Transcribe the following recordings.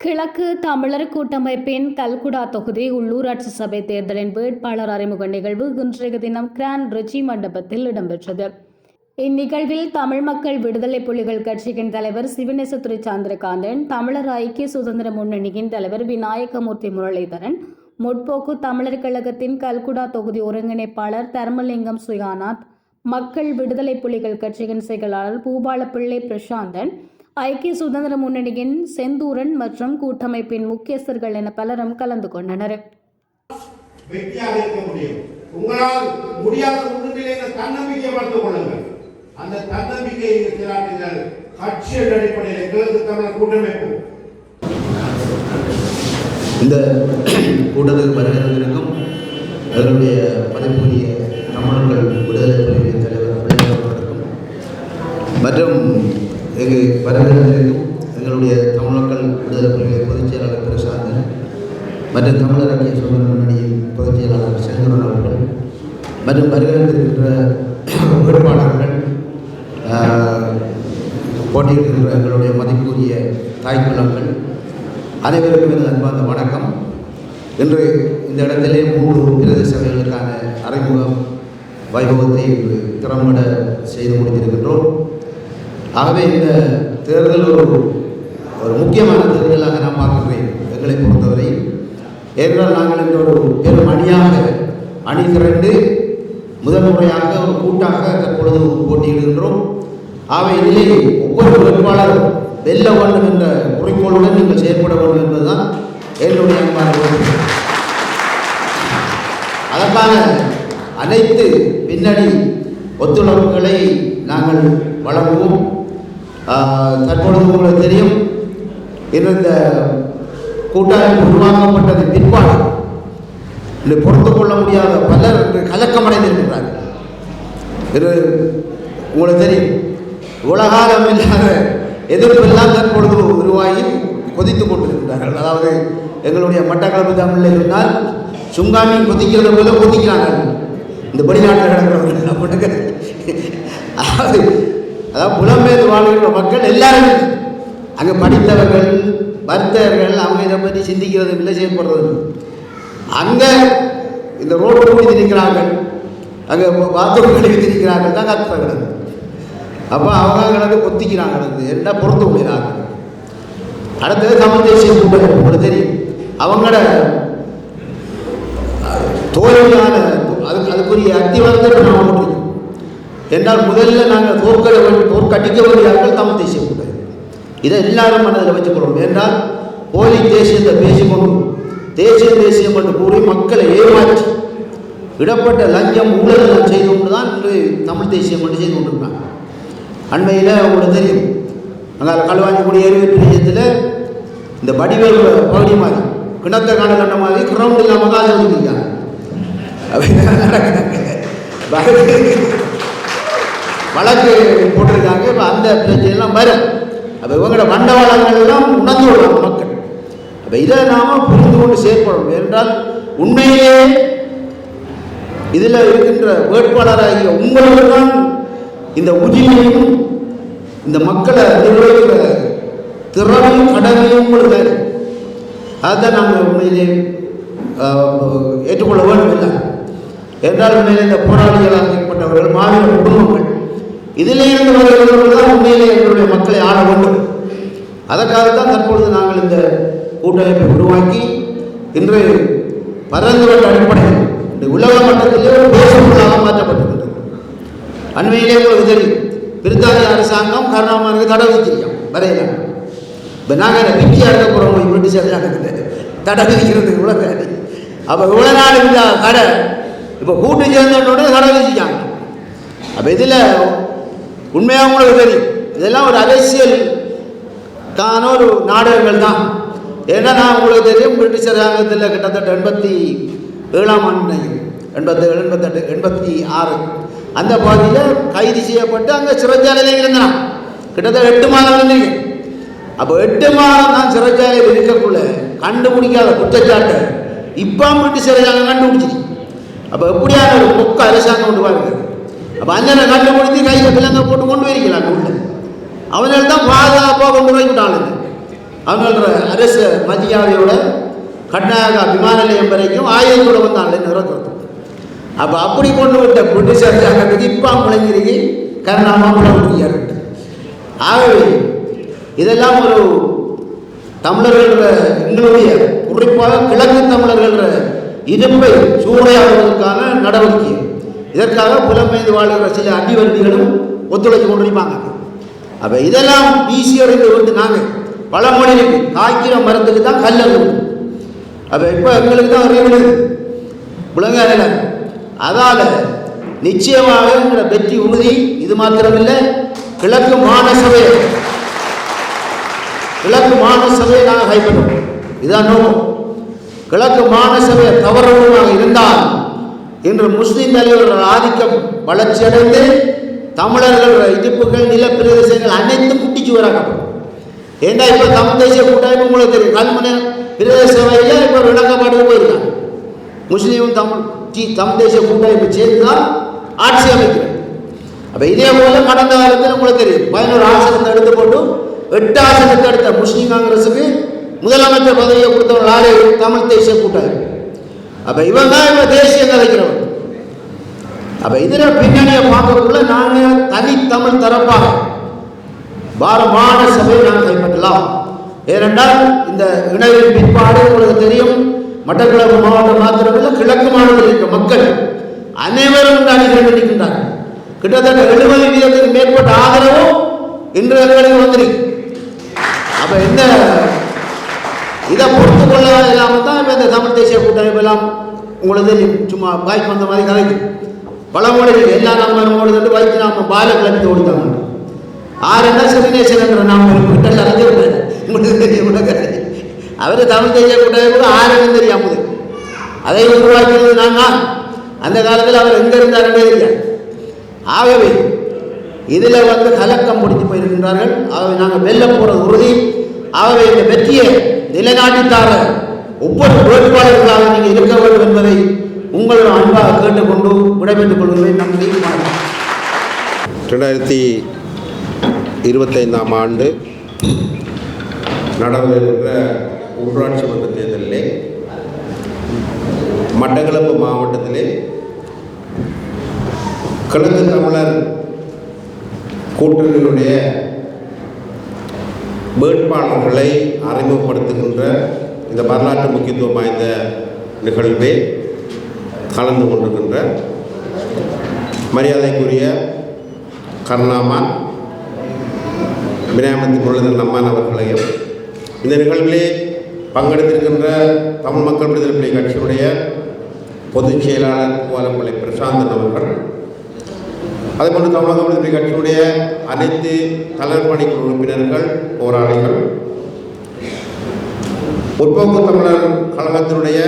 கிழக்கு தமிழர் கூட்டமைப்பின் கல்குடா தொகுதி உள்ளூராட்சி சபை தேர்தலின் வேட்பாளர் அறிமுக நிகழ்வு இன்றைய தினம் கிரான் ரிச்சி மண்டபத்தில் இடம்பெற்றது. இந்நிகழ்வில் தமிழ் மக்கள் விடுதலை புலிகள் கட்சியின் தலைவர் சிவநேசத்துறை சந்திரகாந்தன் தமிழர் ஐக்கிய சுதந்திர முன்னணியின் தலைவர் விநாயகமூர்த்தி முரளிதரன் முற்போக்கு தமிழர் கழகத்தின் கல்குடா தொகுதி ஒருங்கிணைப்பாளர் தர்மலிங்கம் சுயானாத் மக்கள் விடுதலை புலிகள் கட்சியின் செயலாளர் பூபாலப்பிள்ளை பிரசாந்தன் ஐக்கிய சுதந்திர முன்னணியின் செந்தூரன் மற்றும் கூட்டமைப்பின் முக்கியஸ்தர்கள் என பலரும் கலந்து கொண்டனர். வெற்றியாக இருக்க முடியும். உங்களால் முடியாத ஒன்றுமில்லை என்ற தன்னம்பிக்கை வளர்த்துக் கொள்ளுங்கள். அந்த தன்னம்பிக்கையை நீங்கள் திராட்டுங்கள் கட்சியின் அடிப்படையில் கிழக்கு தமிழர் கூட்டமைப்பு. இந்த கூட்டத்துக்கு வருகிறவர்களுக்கும் எங்களுடைய மதிப்புரிய தமிழர்கள் விடுதலை புலிகளின் தலைவர் பிள்ளைகள் அவர்களுக்கும் மற்றும் இங்கு வருகிறவர்களுக்கும் எங்களுடைய தமிழ் மக்கள் விடுதலை புலிகளை பொதுச் செயலாளர் பிரசாந்தன் மற்றும் தமிழர் ஐக்கிய சுதந்திர பொதுச் செயலாளர் செந்தூரன் அவர்கள் மற்றும் வருகின்ற வேட்பாளர்கள் போட்டியிடுகின்ற எங்களுடைய மதிப்புரிய தாய்க்குலங்கள் அனைவருக்கும் எனது அன்பார்ந்த வணக்கம். இன்று இந்த இடத்திலே மூன்று பிரதேச சபைகளுக்கான அறிமுகம் வைபவத்தை திறம்பட செய்து முடித்திருக்கின்றோம். ஆகவே இந்த தேர்தல் ஒரு ஒரு முக்கியமான தேர்தலாக நான் பார்க்கின்றேன் எங்களை பொறுத்தவரை. ஏனென்றால் நாங்கள் இந்த ஒரு பெரும் அணியாக அணி திரண்டு முதல் முறையாக ஒரு கூட்டாக தற்பொழுது போட்டியிடுகின்றோம். ஆகவே இதிலே ஒவ்வொரு வேட்பாளரும் வெல்ல வேண்டும் என்ற குறிக்கோளுடன் நீங்கள் செயற்பட வேண்டும் என்பதுதான் என்னுடைய அன்பான அதற்கான அனைத்து பின்னணி ஒத்துழைப்புகளை நாங்கள் வழங்குவோம். தற்பொழுது உங்களுக்கு தெரியும் இன்று இந்த உருவாக்கப்பட்டது பிற்பாடு. இன்று பொறுத்து கொள்ள முடியாத பலர் இன்று கலக்கமடைந்திருக்கிறார்கள். இது உங்களுக்கு தெரியும் உலகாலம் இல்லாத எதிர்ப்பெல்லாம் தற்பொழுது உருவாகி கொதித்து கொண்டிருக்கிறார்கள். அதாவது எங்களுடைய மட்டக்களப்பு தமிழில் இருந்தால் சுங்காமி கொதிக்கிறது போல கொதிக்கிறார்கள். இந்த வெளிநாட்டில் கிடக்கிறவர்கள் அதாவது அதாவது புலம்பெயர்ந்து வாழ்கின்ற மக்கள் எல்லாருமே அங்கே படித்தவர்கள் வர்த்தகர்கள் அவங்க இதை பற்றி சிந்திக்கிறது இல்லை செயல்படுறது அங்கே இந்த ரோடு கூடி அங்கே பாத்ரூம் கழுவி திரிக்கிறார்கள் தான் கத்துறாங்க அப்போ அவங்க கிடந்து கொத்திக்கிறாங்க என்ன பொறுத்து விடுறாங்க அடுத்தது தமிழ் தேசிய கூட்டம் உங்களுக்கு தெரியும். அவங்களோட தோல்வியான அதுக்கு அதுக்குரிய அத்திவாரத்தை இப்போ நான் முடியும் என்றால் முதல்ல நாங்கள் தோற்கட வேண்டும். தோற்கடிக்க வேண்டியார்கள் தமிழ் தேசிய கூட்டம் இதை எல்லாரும் மனதில் வச்சுக்கொள்ளும் என்றால் போலி தேசியத்தை பேசிக்கொண்டு தேசிய தேசியம் என்று கூறி மக்களை ஏமாற்றி விடப்பட்ட லஞ்சம் ஊழல் செய்து கொண்டு தான் இன்று தமிழ் தேசியம் என்று செய்து கொண்டிருக்காங்க அண்மையில் உங்களுக்கு தெரியும். அங்கே களுவாஞ்சிக்குடி ஏரியை பிரியத்தில் இந்த வடிவேல் பகுதி மாதிரி கிணத்த காண கண்ட மாதிரி கிரவுண்ட் இல்லாமல் தான் இருந்திருக்காங்க அப்படின்னு நடக்கிறாங்க வழக்கு போட்டிருக்காங்க. இப்போ அந்த பிரச்சனைலாம் வரும். அப்போ இவங்களோட மண்டவாளங்கள் உணர்ந்து விடுவாங்க மக்கள். அப்போ இதை நாம் புரிந்து கொண்டு செயற்படணும். என்றால் உண்மையிலே இதில் இருக்கின்ற வேட்பாளராகிய உங்களுக்கு தான் இந்த உரிமையும் இந்த மக்களை நிர்வகிக்கிற திறமையும் கடமையும் உங்களுக்கு தான் இருக்கு. அதுதான் நாங்கள் உண்மையிலே ஏற்றுக்கொள்ள வேண்டும் இல்லை என்றால் உண்மையிலே இந்த போராளிகளாக ஏற்பட்டவர்கள் மாநில குடும்பங்கள். இதிலே இருந்து வருகிறவர்கள் தான் உண்மையிலே எங்களுடைய மக்களை ஆள வேண்டும். அதற்காகத்தான் தற்பொழுது நாங்கள் இந்த கூட்டமைப்பை உருவாக்கி இன்று பரந்துவட்ட அடிப்படையில் இந்த உலக மட்டத்திலே ஒரு பேசுபொருளாக மாற்றப்பட்டிருக்கின்றது அண்மையிலே ஒரு தெரியும் பிரித்தானிய அரசாங்கம் கருணாமனுக்கு தடை விதிச்சிருக்கோம் வரையில இப்போ நாங்கள் பிச்சி அடக்க போகிறோம் பிரிட்டிஷ் அரசாங்கத்தில் தடை விதிக்கிறதுக்கு கூட அப்போ இவ்வளோ நாள் இருந்தால் கடை இப்போ கூட்டு சேர்ந்தோட தடை விதிச்சாங்க அப்போ இதில் உண்மையாக உங்களுக்கு தெரியும். இதெல்லாம் ஒரு அரசியல். தான ஒரு நாடகங்கள் தான். ஏன்னா நான் உங்களுக்கு தெரியும் பிரிட்டிஷ் அரசாங்கத்தில் கிட்டத்தட்ட எண்பத்தி ஏழாம் ஆண்டு எண்பத்தி ஏழு எண்பத்தெட்டு எண்பத்தி ஆறு அந்த பகுதியில் கைது செய்யப்பட்டு அங்கே சிறைச்சாலையில் இருந்தான். கிட்டத்தட்ட எட்டு மாதம் இருந்தீங்க. அப்போ எட்டு மாதம் தான் சிறைச்சாலையில் இருக்கக்குள்ள கண்டுபிடிக்காத குற்றச்சாட்டை இப்போ பிரிட்டிஷ் அரசாங்கம் கண்டுபிடிச்சிருக்கு. அப்போ எப்படியான ஒரு பொக்க அரசாங்கம் கொண்டு பாருங்க அப்போ அஞ்சனை கொடுத்து கையில் பிள்ளைங்க போட்டு கொண்டு வரீங்களா உள்ள அவனால் தான் பாதுகாப்பாக கொண்டு போய் விட்டாளுங்க அரசு மதியாவையோட கர்நாடகா விமான நிலையம் வரைக்கும் ஆயுதத்தோட வந்தாங்க நிறக்கிறது அப்போ அப்படி கொண்டு விட்ட பிரிட்டிஷர் அங்கே இப்போ முளைஞ்சிருக்கி கருணாமா முளைஞ்சிருக்காரு ஆகவே இதெல்லாம் ஒரு தமிழர்கள எங்களுடைய குறிப்பாக கிழக்கு தமிழர்கள இரும்பை சூறையாடுவதற்கான நடவடிக்கை. இதற்காக புலம்பெயர்ந்து வாழ்கிற சில அடிவருதிகளும் ஒத்துழைச்சு கொண்டிருப்பாங்க. அப்போ இதெல்லாம் வீசி வந்து நாங்கள் பழமொழி இருக்கு. காய்க்கிற மரத்துக்கு தான் கல் கல்லு அப்போ இப்போ எங்களுக்கு தான் அறிவு விளங்காத அதால் நிச்சயமாக எங்களோட வெற்றி உறுதி இது மாத்திரமில்லை. கிழக்கு மாநசபை கிழக்கு மாநசபையை நாங்கள் கைப்பற்றோம். இதுதான் நோக்கம். கிழக்கு மாநசபை தவறுமாக இருந்தால் இன்று முஸ்லீம் தலைவர்கள் ஆதிக்கம் வளர்ச்சியடைந்து தமிழர்கள் இடுப்புகள் நில பிரதேசங்கள் அனைத்தும் வராங்க ஏண்டா இப்போ தமிழ் தேசிய கூட்டமைப்பு உங்களுக்கு தெரியும்? கல்முனை பிரதேச சபையில் இப்போ விளக்கப்பாடு போயிருக்காங்க. முஸ்லீமும் தமிழ் டி தமிழ் தேசிய கூட்டமைப்பு சேர்ந்து தான் ஆட்சி அமைக்கிறது. அப்போ இதே போல கடந்த காலத்தில் உங்களுக்கு தெரியும். பதினோரு ஆசனத்தை எடுத்து போட்டு எட்டு ஆசனத்தை எடுத்த முஸ்லீம் காங்கிரஸுக்கு முதலமைச்சர் பதவியை கொடுத்தவர்கள் ஆளே தமிழ் தேசிய கூட்டமைப்பு. அப்போ இவன் தான் இவன் தேசியம் கதைக்கிறவன் அப்போ இதில் பின்னணியை பார்க்கக்குள்ள நாங்கள் தனித்தமிழ் தரப்பாக பாரமான சபையை நாம் கைப்பற்றலாம். ஏனென்றால் இந்த இணைவின் பிற்பாடு உங்களுக்கு தெரியும் மட்டக்களப்பு மாவட்டம் மாத்திரமில்லை கிழக்கு மாநிலத்தில் இருக்கிற மக்கள் அனைவரும் இந்த அணிகள் நிற்கின்றார்கள். கிட்டத்தட்ட எழுபது வீதத்துக்கு மேற்பட்ட ஆதரவும் இன்று எங்களுக்கு வந்திருக்கு. அப்போ இந்த இதை பொறுத்து கொள்ள இல்லாமல் தான் இப்போ இந்த தமிழ் தேசிய கூட்டமைப்பு எல்லாம் சும்மா பாய்க்கு வந்த மாதிரி கலைக்கு. பல மொழிகள் எல்லா நாம ஓடுது வைத்து நாம பால கிளம்பி ஓடுத்தாங்க என்ன சிறுநேசன் என்ற நாம கிட்ட அறிஞ்சிருப்பாரு உங்களுக்கு தெரிய உனக்கு அவர் தமிழ் தேசிய கூட்டமைப்பு ஆறுன்னு தெரியாமல் அதை உருவாக்கியது நாங்கள் அந்த காலத்தில் அவர் எங்கே இருந்தாருன்னே தெரியாது ஆகவே இதில் வந்து கலக்கம் முடித்து போயிருக்கின்றார்கள். ஆகவே நாங்கள் வெல்ல போகிறது உறுதி. ஆகவே இந்த வெற்றியை நிலைநாட்டித்தார ஒவ்வொரு வேட்பாளர்களாக நீங்கள் இருக்க வேண்டும் என்பதை உங்களோட அன்பாக கேட்டுக்கொண்டு விடைபெற்றுக் கொள்வதை நன்றி ரெண்டாயிரத்தி இருபத்தைந்தாம் ஆண்டு நடந்திருக்கிற உள்ளாட்சி மன்ற தேர்தலிலே மட்டக்களப்பு மாவட்டத்திலே கிழக்கு தமிழர் கூட்டணிகளுடைய வேட்பாளர்களை அறிமுகப்படுத்துகின்ற இந்த வரலாற்று முக்கியத்துவம் வாய்ந்த நிகழ்வே கலந்து கொண்டிருக்கின்ற மரியாதைக்குரிய கருணாமான் விநாயகமூர்த்தி முரளிதரன் அம்மான் அவர்களையும் இந்த நிகழ்விலே பங்கெடுத்திருக்கின்ற தமிழ் மக்கள் விடுதலை கட்சியுடைய பொதுச் செயலாளர் கோலம்பள்ளி பிரசாந்தன் அவர்கள் அதேபோன்று தமிழக விடுதலை கட்சியுடைய அனைத்து தலைவர் உறுப்பினர்கள் போராளிகள் முற்போக்கு தமிழர் கழகத்தினுடைய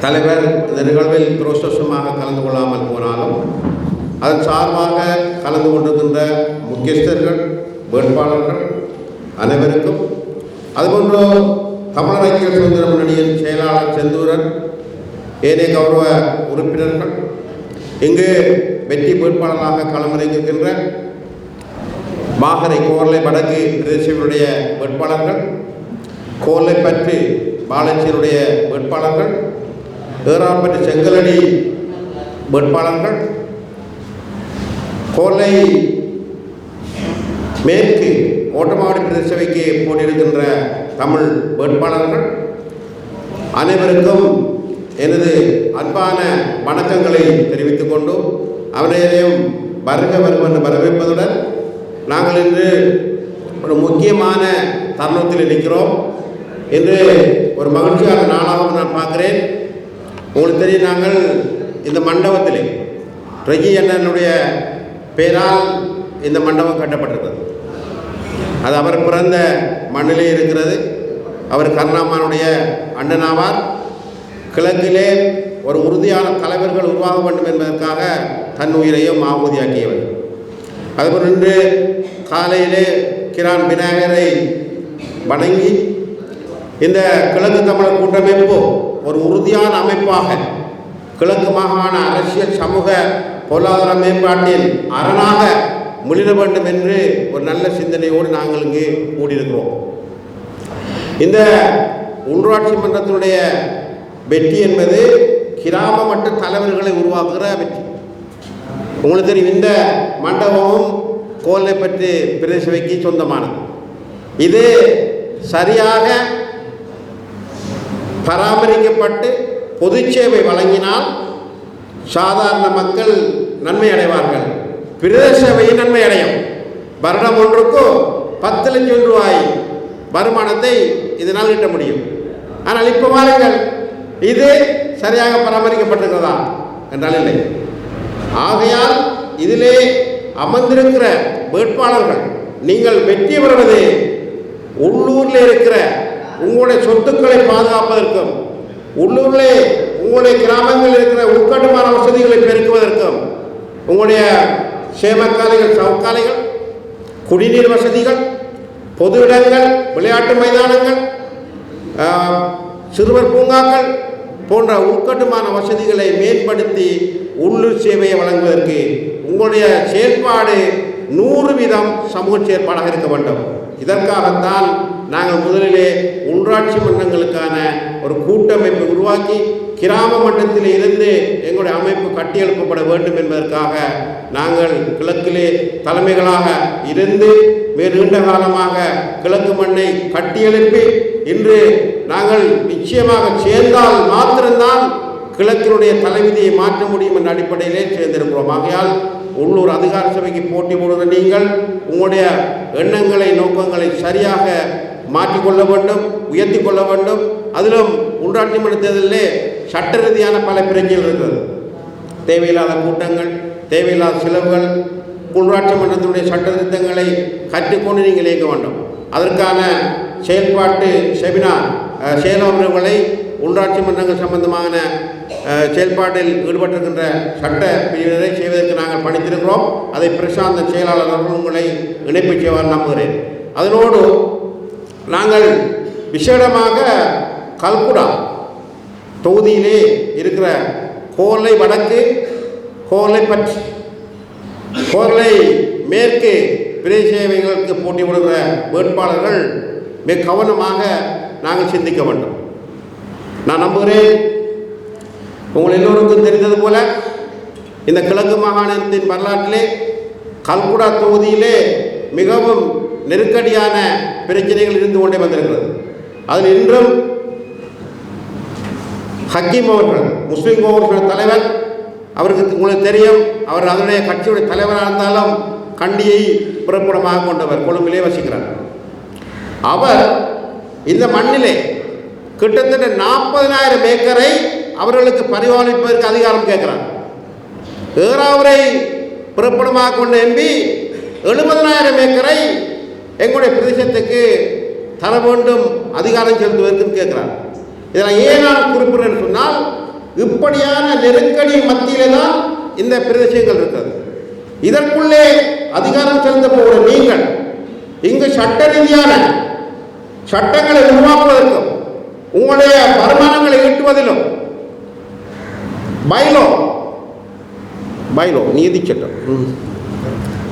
தலைவர் இந்த நிகழ்வில் துரஷ்டமாக கலந்து கொள்ளாமல் போனாலும் அதன் சார்பாக கலந்து கொண்டிருக்கின்ற முக்கியஸ்தர்கள் வேட்பாளர்கள் அனைவருக்கும் அதுபோன்று தமிழர் ஐக்கிய சுதந்திர முன்னணியின் செயலாளர் செந்தூரன் ஏனைய கௌரவ உறுப்பினர்கள் இங்கு வெற்றி வேட்பாளராக களமிறங்கியிருக்கின்ற மாகரை கோர்லை வடக்கு பிரதேசங்களுடைய வேட்பாளர்கள் கோர்லைப்பற்று பாலாஜியினுடைய வேட்பாளர்கள் ஏறாம்பட்டு செங்கலடி வேட்பாளர்கள் கோர்லை மேற்கு ஓட்டமாவடி பிரதேசவைக்கு போட்டியிடுகின்ற தமிழ் வேட்பாளர்கள் அனைவருக்கும் எனது அன்பான வணக்கங்களை தெரிவித்துக் கொண்டோம் அவனையும் வருக வரும் என்று வரவேற்பதுடன் நாங்கள் இன்று ஒரு முக்கியமான தருணத்தில் நிற்கிறோம் இன்று ஒரு மகிழ்ச்சியான நாளாகவும் நான் பார்க்குறேன். உங்களுக்கு தெரியும் நாங்கள் இந்த மண்டபத்திலே ரஜி அண்ணனுடைய பெயரால் இந்த மண்டபம் கட்டப்பட்டிருக்கிறது. அது அவர் பிறந்த மண்ணிலே இருக்கிறது. அவர் கருணாமானுடைய அண்ணனாவார். கிழக்கிலே ஒரு உறுதியான தலைவர்கள் உருவாக வேண்டும் என்பதற்காக தன் உயிரையும் ஆகுதியாக்கியவர் அதுபோல் இன்று காலையிலே கிரான் விநாயகரை வணங்கி இந்த கிழக்கு தமிழர் கூட்டமைப்பு ஒரு உறுதியான அமைப்பாக கிழக்கு மாகாண அரசியல் சமூக பொருளாதார மேம்பாட்டில் அரணாக முழிட வேண்டும் என்று ஒரு நல்ல சிந்தனையோடு நாங்கள் இங்கு கூடியிருக்கிறோம். இந்த உள்ளாட்சி மன்றத்தினுடைய வெற்றி என்பது கிராம மட்ட தலைவர்களை உருவாக்குகிற வெற்றி. உங்களுக்கு தெரியும் இந்த மண்டபமும் கோல்லைப்பற்று பிரதேசவைக்கு சொந்தமானது. இது சரியாக பராமரிக்கப்பட்டு பொது சேவை வழங்கினால் சாதாரண மக்கள் நன்மை அடைவார்கள். பிரதேச சபையும் நன்மை அடையும். வருடம் ஒன்றுக்கு பத்து லட்சம் ரூபாய் வருமானத்தை இதனால் ஈட்ட முடியும். ஆனால் இப்போ பாருங்கள் இது சரியாக பராமரிக்கப்பட்டிருக்கிறதா? என்றால் இல்லை. ஆகையால் இதிலே அமர்ந்திருக்கிற வேட்பாளர்கள் நீங்கள் வெற்றி பெறுவது உள்ளூரில் இருக்கிற உங்களுடைய சொத்துக்களை பாதுகாப்பதற்கும் உள்ளூரிலே உங்களுடைய கிராமங்களில் இருக்கிற உட்கட்டுமான வசதிகளை பெருக்குவதற்கும் உங்களுடைய சேமக்காலைகள் சவுக்காலைகள் குடிநீர் வசதிகள் பொது இடங்கள் விளையாட்டு மைதானங்கள் சிறுவர் பூங்காக்கள் போன்ற உட்கட்டுமான வசதிகளை மேம்படுத்தி உள்ளூர் சேவையை வழங்குவதற்கு உங்களுடைய செயல்பாடு நூறு வீதம் சமூக செயற்பாடாக இருக்க வேண்டும். இதற்காகத்தான் நாங்கள் முதலிலே உள்ளாட்சி மன்றங்களுக்கான ஒரு கூட்டமைப்பை உருவாக்கி கிராம மட்டத்தில் இருந்து எங்களுடைய அமைப்பு கட்டியெழுப்பப்பட வேண்டும் என்பதற்காக நாங்கள் கிழக்கிலே தலைமைகளாக இருந்து மிக நீண்ட காலமாக கிழக்கு மண்ணை கட்டியெழுப்பி இன்று நாங்கள் நிச்சயமாக சேர்ந்தால் மாத்திரம்தான் கிழக்கினுடைய தலைவிதியை மாற்ற முடியும் என்ற அடிப்படையிலே சேர்ந்திருக்கிறோம். ஆகையால் உள்ளூர் அதிகார சபைக்கு போட்டி போடுகிற நீங்கள் உங்களுடைய எண்ணங்களை நோக்கங்களை சரியாக மாற்றிக்கொள்ள வேண்டும் உயர்த்தி கொள்ள வேண்டும். அதிலும் உள்ளாட்சி மன்ற தேர்தலிலே சட்ட ரீதியான பல பிரச்சனைகள் இருக்கிறது. தேவையில்லாத கூட்டங்கள் தேவையில்லாத செலவுகள் உள்ளாட்சி மன்றத்தினுடைய சட்ட திட்டங்களை கற்றுக்கொண்டு நீங்கள் இயக்க வேண்டும். அதற்கான செயல்பாட்டு செமினார் அஹ், உள்ளாட்சி மன்றங்கள் சம்பந்தமான செயல்பாட்டில் ஈடுபட்டிருக்கின்ற சட்ட பிரிவினரை செய்வதற்கு நாங்கள் பணித்திருக்கிறோம். அதை பிரசாந்த செயலாளர் அவர்கள் உங்களை இணைப்பு செய்வார் நம்புகிறேன். அதனோடு நாங்கள் விசேடமாக கல்குடா தொகுதியிலே இருக்கிற கோலை வடக்கு கோலை பற்றி கோலை மேற்கு பிறை சேவைகளுக்கு போட்டி விடுகிற வேட்பாளர்கள் மிக கவனமாக நாங்கள் சிந்திக்க வேண்டும். நான் நம்புகிறேன் உங்கள் எல்லோருக்கும் தெரிந்தது போல இந்த கிழக்கு மாகாணத்தின் வரலாற்றிலே கல்குடா தொகுதியிலே மிகவும் நெருக்கடியான பிரச்சனைகள் இருந்து கொண்டே வந்திருக்கிறது. அதில் இன்றும் ஹக்கீம் அவர்கள் முஸ்லீம் அவர்கள் தலைவர் அவருக்கு உங்களுக்கு தெரியும் அவர் அதனுடைய கட்சியுடைய தலைவராக இருந்தாலும் கண்டியை புறப்படமாக கொண்டவர் கொழும்பிலே வசிக்கிறார். அவர் இந்த மண்ணிலே கிட்டத்தட்ட நாற்பதனாயிரம் ஏக்கரை அவர்களுக்கு பரிபாலிப்பதற்கு அதிகாரம் கேட்கிறார். ஏறாவரை பிறப்பிடமாக கொண்ட எம்பி எழுபதனாயிரம் ஏக்கரை எங்களுடைய பிரதேசத்துக்கு தர வேண்டும் அதிகாரம் செலுத்துவதற்கு கேட்கிறார். இதில் ஏன் நான் குறிப்பிடுறேன்னு சொன்னால் இப்படியான நெருக்கடி மத்தியிலே தான் இந்த பிரதேசங்கள் இருக்கிறது. இதற்குள்ளே அதிகாரம் செலுத்த போகிற நீங்கள் இங்கு சட்ட ரீதியான சட்டங்களை உருவாக்குவதற்கும் உங்களுடைய வருமானங்களை ஈட்டுவதிலும். பைலோ. பைலோ நீதி சட்டம். ம்.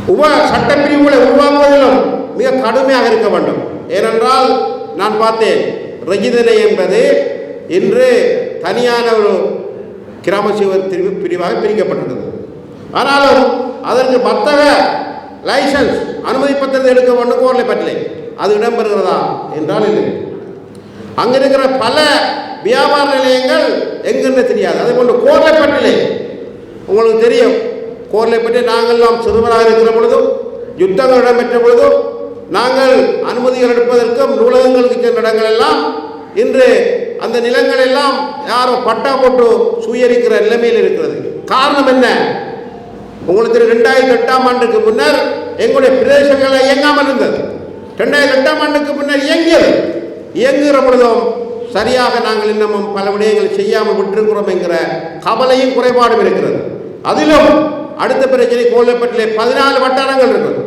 உப சட்டப்பிரிவுகளை உருவாக்குவதிலும் மிக கடுமையாக இருக்க வேண்டும். ஏனென்றால் நான் பார்த்தேன் ரஜிதனை என்பது இன்று தனியான ஒரு கிராம சேவர் பிரிவு பிரிவாக பிரிக்கப்பட்டுள்ளது. ஆனாலும் அதற்கு வர்த்தக லைசன்ஸ் அனுமதி பத்திரத்தை எடுக்க வேண்டும் கோரலை பற்றிலே அது இடம்பெறுகிறதா? என்றால் இல்லை. அங்கே இருக்கிற பல வியாபார நிலையங்கள் எங்கன்னு தெரியாது. அதே போன்று கோர்லைப்பட்டிலே. உங்களுக்கு தெரியும். கோர்லைப்பட்டி நாங்கள்லாம் சிறுவராக இருக்கிற பொழுதும் யுத்தங்கள் இடம்பெற்ற பொழுதும் நாங்கள் அனுமதிகள் எடுப்பதற்கும் நூலகங்களுக்கு சென்ற இடங்கள் எல்லாம் இன்று அந்த நிலங்கள் எல்லாம் யாரோ பட்டா போட்டு சுயரிக்கிற நிலைமையில் இருக்கிறது. காரணம் என்ன? உங்களுக்கு ரெண்டாயிரத்தி எட்டாம் ஆண்டுக்கு முன்னர் எங்களுடைய பிரதேசங்களை இயங்காமல் இருந்தது. ரெண்டாயிரத்தி எட்டாம் ஆண்டுக்கு பின்னர் இயங்கியது. இயங்குகிற பொழுதும் சரியாக நாங்கள் இன்னமும் பல விடயங்களை செய்யாமல் விட்டிருக்கிறோம் என்கிற கவலையும் குறைபாடும் இருக்கிறது. அதிலும் அடுத்த பிரச்சனை கோலப்பட்டிலே பதினாலு வட்டாரங்கள் இருக்கிறது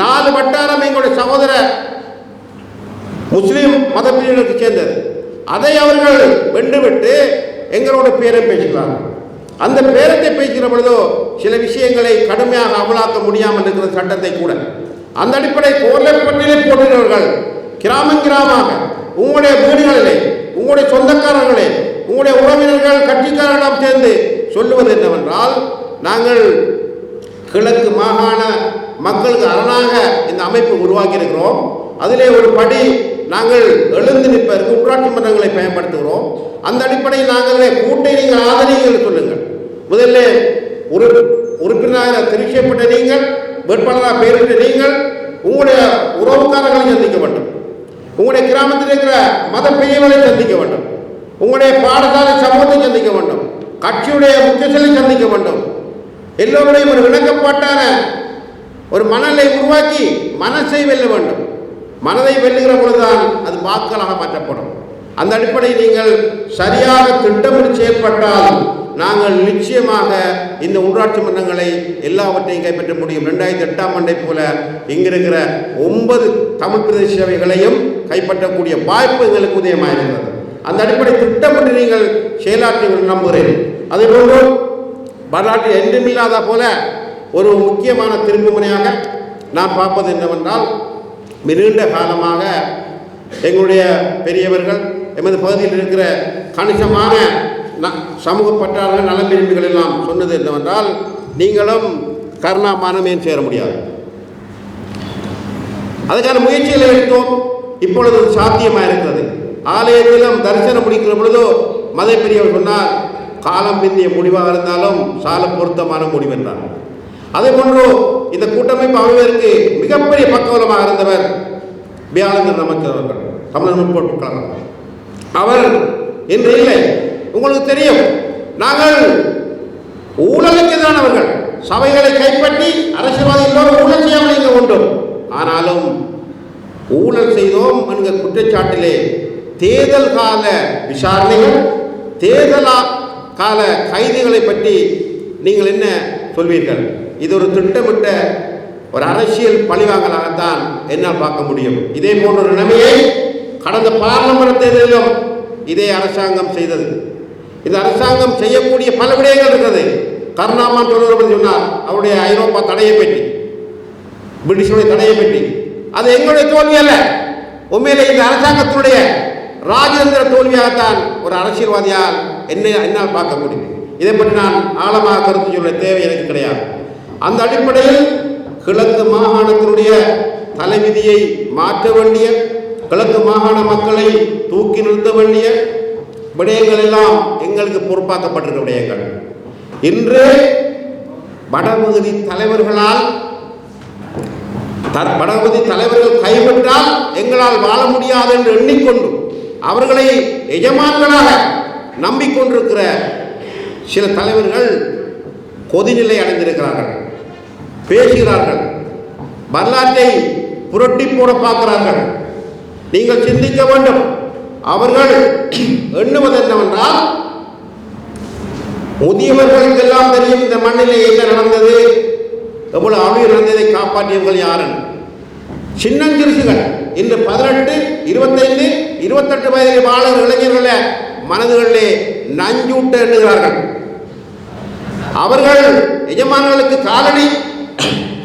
நாலு வட்டாரம் எங்களுடைய சகோதர முஸ்லீம் மதப்பிரிவினருக்கு சேர்ந்தது. அதை அவர்கள் வென்றுவிட்டு எங்களோட பேரை பேசுகிறார்கள் அந்த பேரத்தை பேசுகிற பொழுதோ சில விஷயங்களை கடுமையாக அமலாக்க முடியாமல் இருக்கிற சட்டத்தை கூட. அந்த அடிப்படை கோர்லப்பட்டிலே போடுகிறவர்கள் கிராமம் கிராமமாக உங்களுடைய வீடுகளிலே உங்களுடைய சொந்தக்காரர்களே உங்களுடைய உறவினர்கள் கட்சிக்காரர்களிடம் சேர்ந்து சொல்லுவது என்னவென்றால் நாங்கள் கிழக்கு மாகாண மக்களுக்கு அரணாக இந்த அமைப்பு உருவாக்கி இருக்கிறோம் அதிலே ஒரு படி நாங்கள் எழுந்து நிற்பதற்கு உள்ளாட்சி மன்றங்களை பயன்படுத்துகிறோம். அந்த அடிப்படையில் நாங்கள் கூட்டை நீங்கள் ஆதரிங்கள் சொல்லுங்கள். முதல்ல ஒரு உறுப்பினராக தெரிவிக்கப்பட்ட நீங்கள் வேட்பாளராக பெயரிட்ட நீங்கள் உங்களுடைய உறவுக்காரர்களை சந்திக்க வேண்டும். உங்களுடைய கிராமத்தில் இருக்கிற மத பெரியவர்களை சந்திக்க வேண்டும். உங்களுடைய பாடசாலை சமூகத்தை சந்திக்க வேண்டும். கட்சியுடைய முக்கியஸ்தலை சந்திக்க வேண்டும். எல்லோருடையும் ஒரு இணக்கப்பாட்டான ஒரு மணலை உருவாக்கி மனசை வெல்ல வேண்டும். மனதை வெல்லுகிற பொழுதுதான் அது வாக்குகளாக மாற்றப்படும். அந்த அடிப்படையில் நீங்கள் சரியாக திட்டமிட்டு செயல்பட்டால் நாங்கள் நிச்சயமாக இந்த உள்ளாட்சி மன்றங்களை எல்லாவற்றையும் கைப்பற்ற முடியும். ரெண்டாயிரத்தி எட்டாம் ஆண்டை போல இங்கிருக்கிற ஒன்பது தமிழ் பிரதேச சேவைகளையும் கைப்பற்றக்கூடிய வாய்ப்பு எங்களுக்கு உதயமாயிருந்தது அந்த அடிப்படை திட்டமிட்டு நீங்கள் செயலாற்றுங்கள் நம்புகிறேன். அதே போன்று வரலாற்று என்றுமில்லாத போல ஒரு முக்கியமான திருப்பு முனையாக நான் பார்ப்பது என்னவென்றால் நீண்ட காலமாக எங்களுடைய பெரியவர்கள் எமது பகுதியில் இருக்கிற கணிசமான ந- சமூக பற்றாளர்கள் நலம்பிரிவுகள் எல்லாம் சொன்னது என்னவென்றால் நீங்களும் கருணாமானம் ஏன் சேர முடியாது. அதுக்கான முயற்சிகளை எடுத்தோம். இப்பொழுது சாத்தியமாக இருக்கிறது ஆலயத்திலும் தரிசனம் முடிக்கிற பொழுதோ மதை பெரியவர் சொன்னார் காலம் பிந்திய முடிவாக இருந்தாலும் சால பொருத்தமான முடிவு என்றார். அதே போன்று இந்த கூட்டமைப்பு அமைவதற்கு மிகப்பெரிய பக்கவலமாக இருந்தவர் வியாழந்தர் நமக்கு அவர்கள் தமிழர் முற்போட்டு கழகம். அவர் இன்று இல்லை. உங்களுக்கு தெரியும் நாங்கள் ஊழலுக்கு எதிரானவர்கள் சபைகளை கைப்பற்றி அரசியல்வாதி எல்லோரும் ஊழல் செய்யாமல் இங்கே ஒன்றும் ஆனாலும் ஊழல் செய்தோம் என்கிற குற்றச்சாட்டிலே தேர்தல் கால விசாரணைகள் தேர்தலா கால கைதிகளை பற்றி நீங்கள் என்ன சொல்வீர்கள்? இது ஒரு திட்டமிட்ட ஒரு அரசியல் பழிவாங்கலாகத்தான் என்னால் பார்க்க முடியும். இதே போன்ற ஒரு நிலைமையை கடந்த பாராளுமன்ற தேர்தலிலும் இதே அரசாங்கம் செய்தது. இந்த அரசாங்கம் செய்யக்கூடிய பல விடயங்கள் இருக்கிறது. கருணாமான் சொல்லுவது சொன்னார் அவருடைய ஐரோப்பா தடையை பற்றி. பிரிட்டிஷுடைய தடையை பற்றி. அது எங்களுடைய தோல்வி அல்ல. உண்மையிலே இந்த அரசாங்கத்தினுடைய ராஜேந்திர தோல்வியாகத்தான் ஒரு அரசியல்வாதியால் என்ன என்னால் பார்க்க முடியும் இதை பற்றி நான் ஆழமாக கருத்து சொல்ல தேவை எனக்கு கிடையாது. அந்த அடிப்படையில் கிழக்கு மாகாணத்தினுடைய தலைவிதியை மாற்ற வேண்டிய கிழக்கு மாகாண மக்களை தூக்கி நிறுத்த வேண்டிய விடயங்கள் எல்லாம் எங்களுக்கு பொறுப்பாக்கப்பட்டிருக்க விடயங்கள். இன்று வடபகுதி தலைவர்களால் த- வடபகுதி தலைவர்கள் கைவிட்டால் எங்களால் வாழ முடியாது என்று எண்ணிக்கொண்டு அவர்களை எஜமான்களாக நம்பிக்கொண்டிருக்கிற சில தலைவர்கள் கொதிநிலை அடைந்திருக்கிறார்கள். பேசுகிறார்கள். வரலாற்றை புரட்டி போட பார்க்கிறார்கள். நீங்கள் சிந்திக்க வேண்டும். அவர்கள் எண்ணுவது என்னவென்றால் முதியவர்களுக்கெல்லாம் தெரியும் இந்த மண்ணிலே என்ன நடந்தது. எவ்வளவு அழிவு நடந்ததை காப்பாற்றியவர்கள் யாருன்னு. சின்னஞ்சிறுசுகள் இன்று பதினெட்டு இருபத்தைந்து இருபத்தெட்டு வயதில் வாழர் இளைஞர்கள மனதுகளிலே நஞ்சூட்ட எண்ணுகிறார்கள். அவர்கள் எஜமானர்களுக்கு காலடி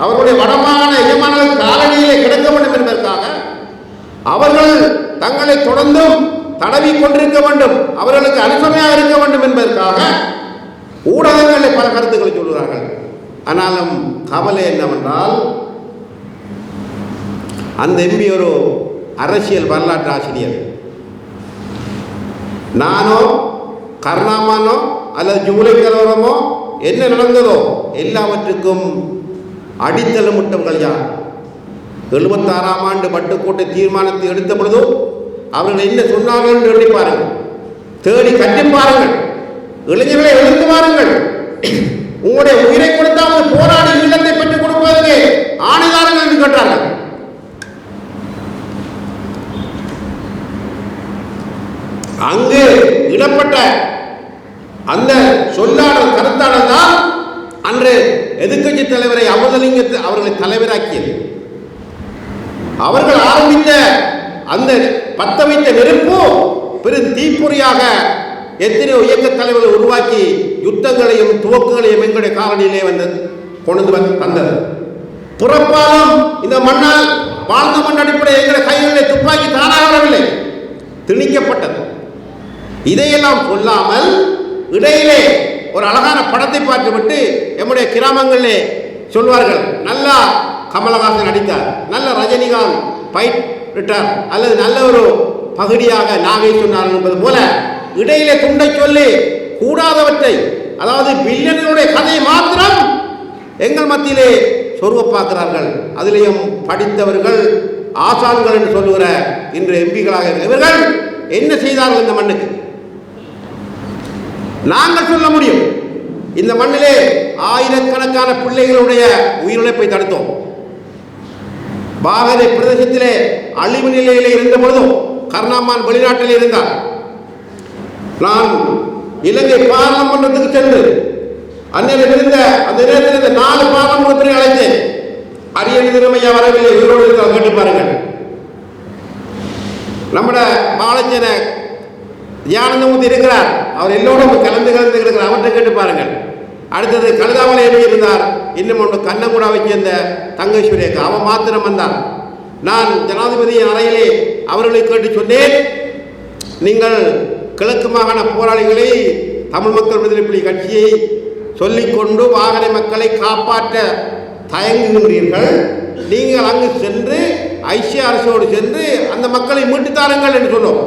அவர்களுடைய வடமான எஜமானர்களுக்கு காலடியிலே கிடக்க வேண்டும் என்பதற்காக அவர்கள் தங்களை தொடர்ந்தும் தடவி கொண்டிருக்க வேண்டும். அவர்களுக்கு அனுசமையாக இருக்க வேண்டும் என்பதற்காக ஊடகங்களில் பல கருத்துக்களை சொல்கிறார்கள் ஆனாலும் கவலை என்னவென்றால் அந்த எம்பி ஒரு அரசியல் வரலாற்று ஆசிரியர். நானோ கருணாமானோ அல்லது ஜூலை கலவரமோ என்ன நடந்ததோ எல்லாவற்றுக்கும் அடித்தளமிட்டவர்கள் யார்? எழுபத்தாறாம் ஆண்டு பட்டுக்கோட்டை தீர்மானத்தை எடுத்த பொழுதும் அவர்கள் என்ன சொன்னார்கள் என்று எழுதி பாருங்கள். தேடி கட்டி பாருங்கள். இளைஞர்களை எழுந்து பாருங்கள் உங்களுடைய உயிரை கொடுத்தாமல் போ இல்லத்தை பெற்றுக் கொடுப்பதற்கு ஆணைதாரங்கள் என்று கேட்டார்கள் அங்கு இடப்பட்ட அந்த சொல்லாடல் கருத்தாடல் தான் அன்று எதிர்க்கட்சி தலைவரை அமுதலிங்க அவர்களை தலைவராக்கியது அவர்கள் ஆரம்பித்த அந்த பத்த வைத்த நெருப்பு பெரும் தீப்பொறியாக எத்தனையோ இயக்க தலைவர்கள் உருவாக்கி யுத்தங்களையும் துவக்கங்களையும் எங்களுடைய காலனியிலே வந்தது கொண்டு வந்து தந்தது. புறப்பாலும் இந்த மண்ணால் வாழ்ந்த மண் அடிப்படையில் எங்களை கைகளில் துப்பாக்கி தானாக வரவில்லை திணிக்கப்பட்டது. இதையெல்லாம் சொல்லாமல் இடையிலே ஒரு அழகான படத்தை பார்த்துவிட்டு எம்முடைய கிராமங்களிலே சொல்வார்கள் நல்லா கமலஹாசன் நடித்தார். நல்ல ரஜினிகாந்த் பைட் விட்டார் அல்லது நல்ல ஒரு பகுதியாக நாகை சொன்னார் என்பது போல இடையிலே துண்டை சொல்லி கூடாதவற்றை அதாவது பில்லியனுடைய கதை மாத்திரம் எங்கள் மத்தியிலே சொருவ பார்க்கிறார்கள் அதிலேயும் படித்தவர்கள் ஆசான்கள் என்று சொல்லுகிற இன்று எம்பிகளாக இவர்கள் என்ன செய்தார்கள் இந்த மண்ணுக்கு? நாங்கள் சொல்ல முடியும். இந்த மண்ணிலே ஆயிரக்கணக்கான பிள்ளைகளுடைய உயிரிழப்பை தடுத்தோம். பாகனை பிரதேசத்திலே அழிவு நிலையிலே இருந்த பொழுதும் கருணாமான் வெளிநாட்டில் இருந்தார். நான் இலங்கை பாராளுமன்றத்துக்கு சென்று அன்னையில் இருந்த அந்த நேரத்தில் இருந்த நாலு பாராளுமன்றத்தை அழைத்தேன். அரியணி திறமையா வரவில்லை உயிரோடு இருந்தால் கேட்டு பாருங்கள். நம்மட பாலஞ்சன தியானந்தமூர்த்தி இருக்கிறார். அவர் எல்லோரும் கலந்து கலந்து இருக்கிறார் அவற்றை கேட்டு பாருங்கள். அடுத்தது கழுதாமலை எப்படி இருந்தார். இன்னும் ஒன்று கண்ணங்குடாவை சேர்ந்த தங்கேஸ்வரி அக்கா அவன் மாத்திரம் வந்தார் நான் ஜனாதிபதியின் அறையிலே அவர்களை கேட்டு சொன்னேன். நீங்கள் கிழக்கு மாகாண போராளிகளை தமிழ் மக்கள் விடுதலை கட்சியை சொல்லிக்கொண்டு வாகன மக்களை காப்பாற்ற தயங்குகின்றீர்கள். நீங்கள் அங்கு சென்று ஐசிய அரசோடு சென்று அந்த மக்களை மீட்டு தாருங்கள் என்று சொன்னோம்.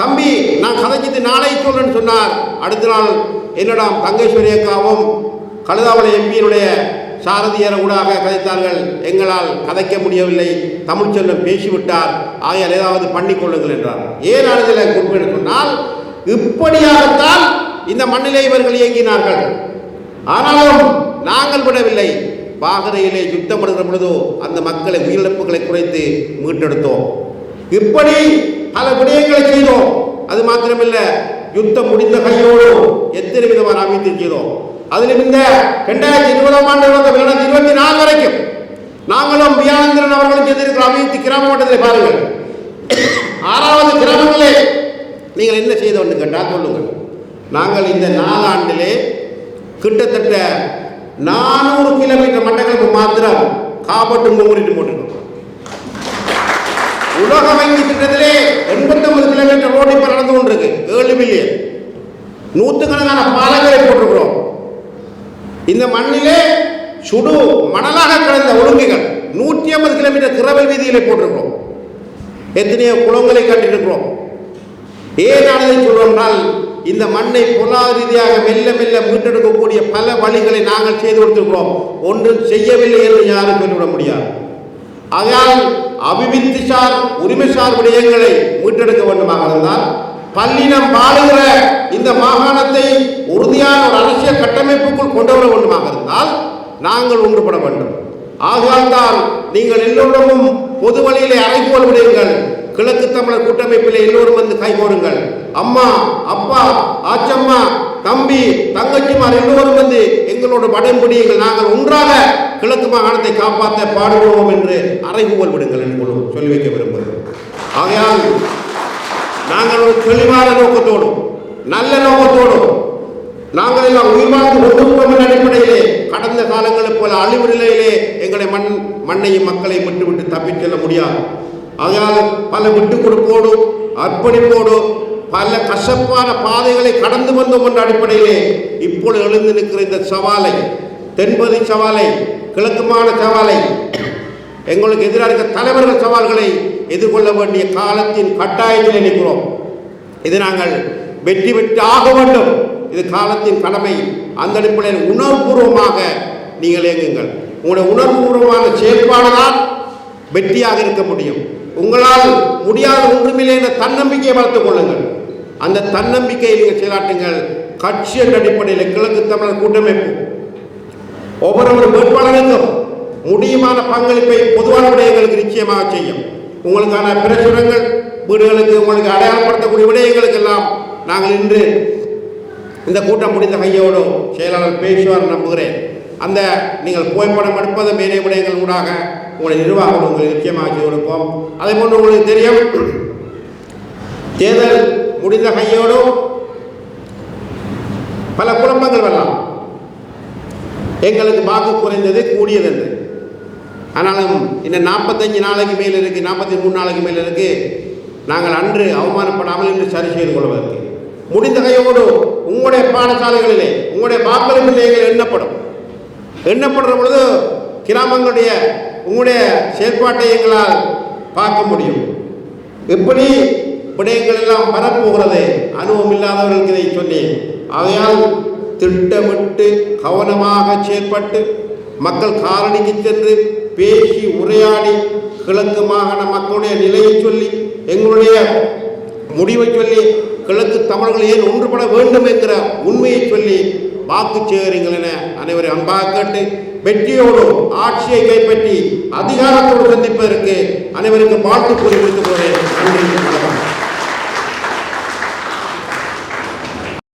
தம்பி நான் கதைச்சிட்டு நாளை சொல்றேன்னு சொன்னார். அடுத்த நாள் என்னடாம் தங்கேஸ்வரி அக்காவும் கழுதாவளை எம்பியினுடைய சாரதியர் ஊடாக கதைத்தார்கள். எங்களால் கதைக்க முடியவில்லை. தமிழ்ச்செல்வன் பேசிவிட்டார். ஆகையால் ஏதாவது பண்ணிக்கொள்ளுங்கள் என்றார். ஏன் அழுதலை குறிப்பிட்டு சொன்னால் இப்படியாகத்தான் இந்த மண்ணிலே இவர்கள் இயங்கினார்கள். ஆனாலும் நாங்கள் விடவில்லை. பாகரையிலே யுத்தம் எடுக்கிற பொழுதோ அந்த மக்களை உயிரிழப்புகளை குறைத்து மீட்டெடுத்தோம். இப்படி பல விடயங்களை செய்தோம். அது மாத்திரமில்லை யுத்தம் முடிந்த கையோடு எத்தனை விதமான அமைத்து செய்தோம். அதில் இந்த ரெண்டாயிரத்தி இருபதாம் ஆண்டு வந்த இரண்டாயிரத்தி இருபத்தி நாலு வரைக்கும் நாங்களும் வியானந்திரன் அவர்களும் செய்திருக்கிற அபிவிருத்தி கிராம மாவட்டத்தில் பாருங்கள். ஆறாவது கிராமங்களே நீங்கள் என்ன செய்தோன்னு கேட்டால் சொல்லுங்கள். நாங்கள் இந்த நாலாண்டிலே கிட்டத்தட்ட நானூறு கிலோமீட்டர் மட்டங்களுக்கு மாத்திரம் காப்பட்டு மூடிட்டு போட்டிருக்கோம். உலக வங்கி திட்டத்திலே எண்பத்தொன்பது கிலோமீட்டர் ரோடு இப்போ நடந்து கொண்டிருக்கு. ஏழு மில்லியன். நூற்றுக்கணக்கான பாலங்களை போட்டிருக்கிறோம் இந்த மண்ணிலே சுடு மணலாக கிடந்த ஒழுங்குகள். நூற்றி ஐம்பது கிலோமீட்டர் கிரவல் வீதியிலே போட்டிருக்கிறோம். எத்தனையோ குளங்களை கட்டிருக்கிறோம் ஏன் அதை சொல்றோம்னால் இந்த மண்ணை பொருளாதார ரீதியாக மெல்ல மெல்ல மீட்டெடுக்கக்கூடிய பல வழிகளை நாங்கள் செய்து கொடுத்திருக்கிறோம். ஒன்றும் செய்யவில்லை என்று யாரும் சொல்லிவிட முடியாது. ஆகையால் அபிவிருத்தி சார் உரிமை சார் விடயங்களை மீட்டெடுக்க வேண்டுமாக இருந்தால் பல்லினம் வாழுகிற இந்த மாகாணத்தை உறுதியான ஒரு அரசியல் கட்டமைப்புக்குள் கொண்டு வர வேண்டுமாக இருந்தால் நாங்கள் ஒன்றுபட வேண்டும். ஆகையால் தான் நீங்கள் எல்லோரும் பொது வழியிலே அறைகோல் விடுங்கள். கிழக்கு தமிழர் கூட்டமைப்பில் எல்லோரும் வந்து கைகோடுங்கள் அம்மா அப்பா ஆச்சம்மா தம்பி தங்கச்சிமார் எல்லோரும் வந்து எங்களோட படம்பிடியுங்கள் நாங்கள் ஒன்றாக கிழக்கு மாகாணத்தை காப்பாற்ற பாடுபடுவோம் என்று அறைகூவல் விடுங்கள் என்று சொல்லி வைக்க விரும்புகிறோம். ஆகையால் நாங்கள் ஒரு தெளிவான நோக்கத்தோடும் நல்ல நோக்கத்தோடும் நாங்கள் எல்லாம் உயிர் வாழ்ந்து கொண்டிருக்கிறோம் என்ற அடிப்படையிலே கடந்த காலங்களைப் போல அழிவு நிலையிலே எங்களை மண் மண்ணையும் மக்களையும் விட்டுவிட்டு தப்பிச் செல்ல முடியாது. அதனால் பல விட்டுக் கொடுப்போடு அர்ப்பணிப்போடு பல கசப்பான பாதைகளை கடந்து வந்தோம் என்ற அடிப்படையிலே இப்பொழுது எழுந்து நிற்கிற இந்த சவாலை தென்பதி சவாலை கிழக்குமான சவாலை எங்களுக்கு எதிராக இருக்க தலைவர்கள் சவால்களை எதிர்கொள்ள வேண்டிய காலத்தின் கட்டாயத்தில் நிற்கிறோம் இது நாங்கள் வெற்றி பெற்று ஆக வேண்டும். இது காலத்தின் கடமை. அந்த அடிப்படையில் உணர்வுபூர்வமாக நீங்கள் இயங்குங்கள். உங்களுடைய உணர்வுபூர்வமான செயல்பாடு தான் வெற்றியாக இருக்க முடியும். உங்களால் முடியாத ஒன்றுமில்லை என்ற தன்னம்பிக்கையை வளர்த்துக் கொள்ளுங்கள். அந்த தன்னம்பிக்கையை நீங்கள் செயலாட்டுங்கள் கட்சி என்ற அடிப்படையில் கிழக்கு தமிழர் கூட்டமைப்பு. ஒவ்வொரு வேட்பாளருக்கும் முடியுமான பங்களிப்பை பொதுவான விடயங்களுக்கு நிச்சயமாக செய்யும். உங்களுக்கான பிரசுரங்கள் வீடுகளுக்கு உங்களுக்கு அடையாளப்படுத்தக்கூடிய விடயங்களுக்கெல்லாம் நாங்கள் இன்று இந்த கூட்டம் முடிந்த கையோடு செயலாளர் பேசுவார் நம்புகிறேன். அந்த நீங்கள் புகைப்படம் எடுப்பது மேலே விடயங்கள் ஊடாக உங்களை நிர்வாகம் உங்களுக்கு நிச்சயமாக கொடுப்போம். அதே போன்று உங்களுக்கு தெரியும் தேர்தல் முடிந்த கையோடு பல குழப்பங்கள் வரலாம். எங்களுக்கு வாக்கு குறைந்தது கூடியது என்று. ஆனாலும் இந்த நாற்பத்தஞ்சு நாளைக்கு மேல் இருக்குது நாற்பத்தி மூணு நாளைக்கு மேல் இருக்குது நாங்கள் அன்று அவமானப்படாமல் இன்று சரி செய்து கொள்வதற்கு. முடிந்த கையோடு உங்களுடைய பாடசாலைகளிலே உங்களுடைய பாப்பரி பிள்ளைகள் எண்ணப்படும். எண்ணப்படுற பொழுது கிராமங்களுடைய உங்களுடைய செயற்பாட்டை எங்களால் பார்க்க முடியும். எப்படி விடயங்கள் எல்லாம் வரப்போகிறது? அனுபவம் இல்லாதவர்களுக்கு இதை சொன்னேன். ஆகையால் திட்டமிட்டு கவனமாக செயற்பட்டு மக்கள் காலனிக்கு சென்று பேசி உரையாடி கிழக்கு மாகாண மக்களுடைய நிலையை சொல்லி எங்களுடைய முடிவை சொல்லி கிழக்கு தமிழர்கள் ஏன் ஒன்றுபட வேண்டும் என்கிற உண்மையை சொல்லி வாக்கு சேகரிங்கள் என அனைவரும் அன்பாக கேட்டு வெற்றியோடு ஆட்சியை கைப்பற்றி அதிகாரத்தோடு சந்திப்பதற்கு அனைவருக்கும் வாழ்த்து கூறி முடித்துக் போகிறேன்